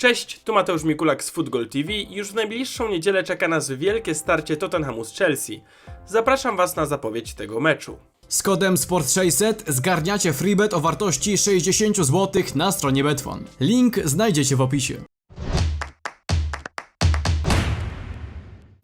Cześć, tu Mateusz Mikulak z Football TV już w najbliższą niedzielę czeka nas wielkie starcie Tottenhamu z Chelsea. Zapraszam Was na zapowiedź tego meczu. Z kodem SPORT600 zgarniacie freebet o wartości 60 zł na stronie Betfan. Link znajdziecie w opisie.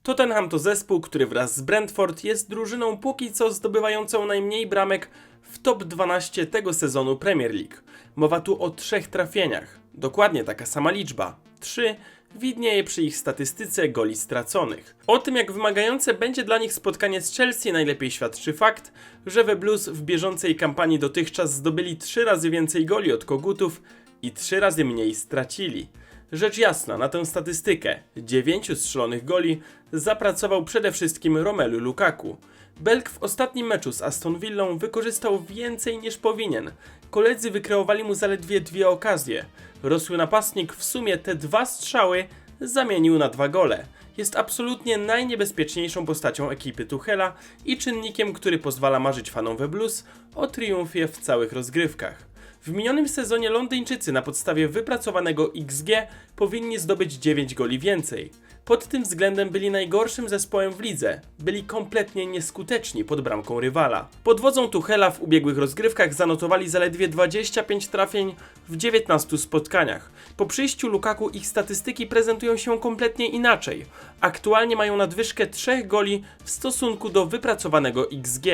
Tottenham to zespół, który wraz z Brentford jest drużyną póki co zdobywającą najmniej bramek w top 12 tego sezonu Premier League. Mowa tu o trzech trafieniach. Dokładnie taka sama liczba. Trzy widnieje przy ich statystyce goli straconych. O tym, jak wymagające będzie dla nich spotkanie z Chelsea, najlepiej świadczy fakt, że we Blues w bieżącej kampanii dotychczas zdobyli trzy razy więcej goli od kogutów i trzy razy mniej stracili. Rzecz jasna, na tę statystykę dziewięciu strzelonych goli zapracował przede wszystkim Romelu Lukaku. Belg w ostatnim meczu z Aston Villą wykorzystał więcej niż powinien. Koledzy wykreowali mu zaledwie dwie okazje. Rosły napastnik w sumie te dwa strzały zamienił na dwa gole. Jest absolutnie najniebezpieczniejszą postacią ekipy Tuchela i czynnikiem, który pozwala marzyć fanom we Blues o triumfie w całych rozgrywkach. W minionym sezonie Londyńczycy na podstawie wypracowanego XG powinni zdobyć 9 goli więcej. Pod tym względem byli najgorszym zespołem w lidze. Byli kompletnie nieskuteczni pod bramką rywala. Pod wodzą Tuchela w ubiegłych rozgrywkach zanotowali zaledwie 25 trafień w 19 spotkaniach. Po przyjściu Lukaku ich statystyki prezentują się kompletnie inaczej. Aktualnie mają nadwyżkę 3 goli w stosunku do wypracowanego XG.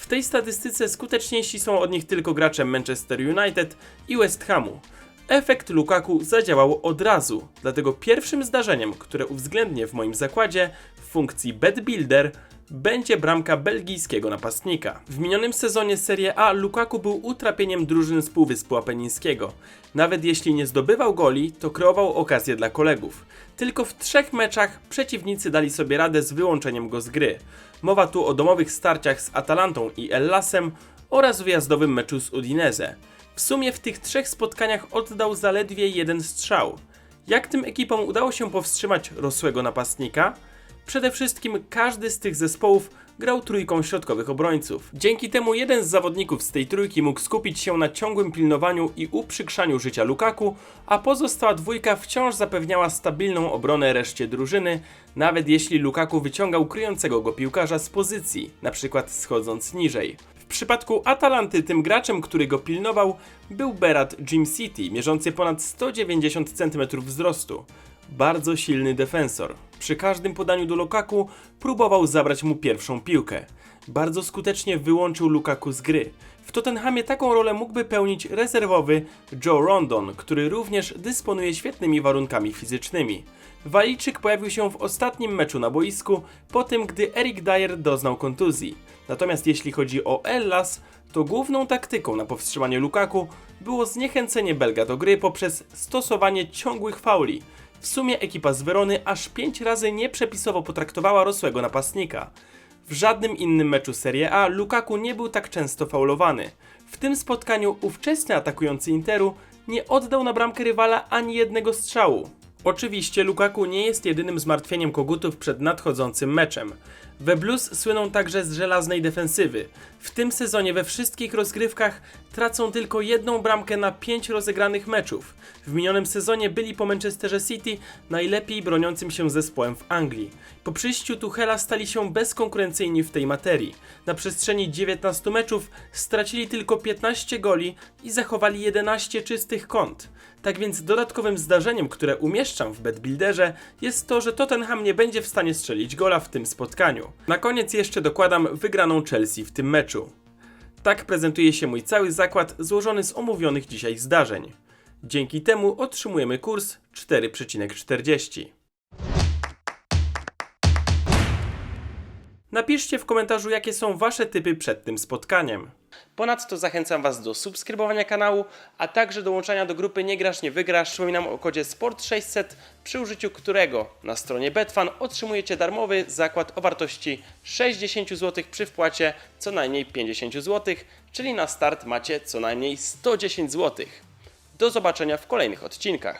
W tej statystyce skuteczniejsi są od nich tylko gracze Manchester United i West Hamu. Efekt Lukaku zadziałał od razu, dlatego pierwszym zdarzeniem, które uwzględnię w moim zakładzie w funkcji Bet Builder będzie bramka belgijskiego napastnika. W minionym sezonie Serie A Lukaku był utrapieniem drużyn z Półwyspu Apenińskiego. Nawet jeśli nie zdobywał goli, to kreował okazje dla kolegów. Tylko w trzech meczach przeciwnicy dali sobie radę z wyłączeniem go z gry. Mowa tu o domowych starciach z Atalantą i Ellasem oraz wyjazdowym meczu z Udinese. W sumie w tych trzech spotkaniach oddał zaledwie jeden strzał. Jak tym ekipom udało się powstrzymać rosłego napastnika? Przede wszystkim każdy z tych zespołów grał trójką środkowych obrońców. Dzięki temu jeden z zawodników z tej trójki mógł skupić się na ciągłym pilnowaniu i uprzykrzaniu życia Lukaku, a pozostała dwójka wciąż zapewniała stabilną obronę reszcie drużyny, nawet jeśli Lukaku wyciągał kryjącego go piłkarza z pozycji, przykład schodząc niżej. W przypadku Atalanty tym graczem, który go pilnował, był Berat Jim City, mierzący ponad 190 cm wzrostu. Bardzo silny defensor. Przy każdym podaniu do Lukaku próbował zabrać mu pierwszą piłkę. Bardzo skutecznie wyłączył Lukaku z gry. W Tottenhamie taką rolę mógłby pełnić rezerwowy Joe Rondon, który również dysponuje świetnymi warunkami fizycznymi. Walijczyk pojawił się w ostatnim meczu na boisku, po tym gdy Eric Dyer doznał kontuzji. Natomiast jeśli chodzi o Ellas, to główną taktyką na powstrzymanie Lukaku było zniechęcenie Belga do gry poprzez stosowanie ciągłych fauli. W sumie ekipa z Werony aż 5 razy nieprzepisowo potraktowała rosłego napastnika. W żadnym innym meczu Serie A Lukaku nie był tak często faulowany. W tym spotkaniu ówczesny atakujący Interu nie oddał na bramkę rywala ani jednego strzału. Oczywiście Lukaku nie jest jedynym zmartwieniem kogutów przed nadchodzącym meczem. We Blues słyną także z żelaznej defensywy. W tym sezonie we wszystkich rozgrywkach tracą tylko jedną bramkę na pięć rozegranych meczów. W minionym sezonie byli po Manchesterze City najlepiej broniącym się zespołem w Anglii. Po przyjściu Tuchela stali się bezkonkurencyjni w tej materii. Na przestrzeni 19 meczów stracili tylko 15 goli i zachowali 11 czystych kąt. Tak więc dodatkowym zdarzeniem, które umieszczam w BetBuilderze jest to, że Tottenham nie będzie w stanie strzelić gola w tym spotkaniu. Na koniec jeszcze dokładam wygraną Chelsea w tym meczu. Tak prezentuje się mój cały zakład złożony z omówionych dzisiaj zdarzeń. Dzięki temu otrzymujemy kurs 4,40. Napiszcie w komentarzu, jakie są Wasze typy przed tym spotkaniem. Ponadto zachęcam Was do subskrybowania kanału, a także dołączania do grupy Nie Grasz Nie Wygrasz. Przypominam o kodzie SPORT600, przy użyciu którego na stronie Betfan otrzymujecie darmowy zakład o wartości 60 zł przy wpłacie co najmniej 50 zł, czyli na start macie co najmniej 110 zł. Do zobaczenia w kolejnych odcinkach.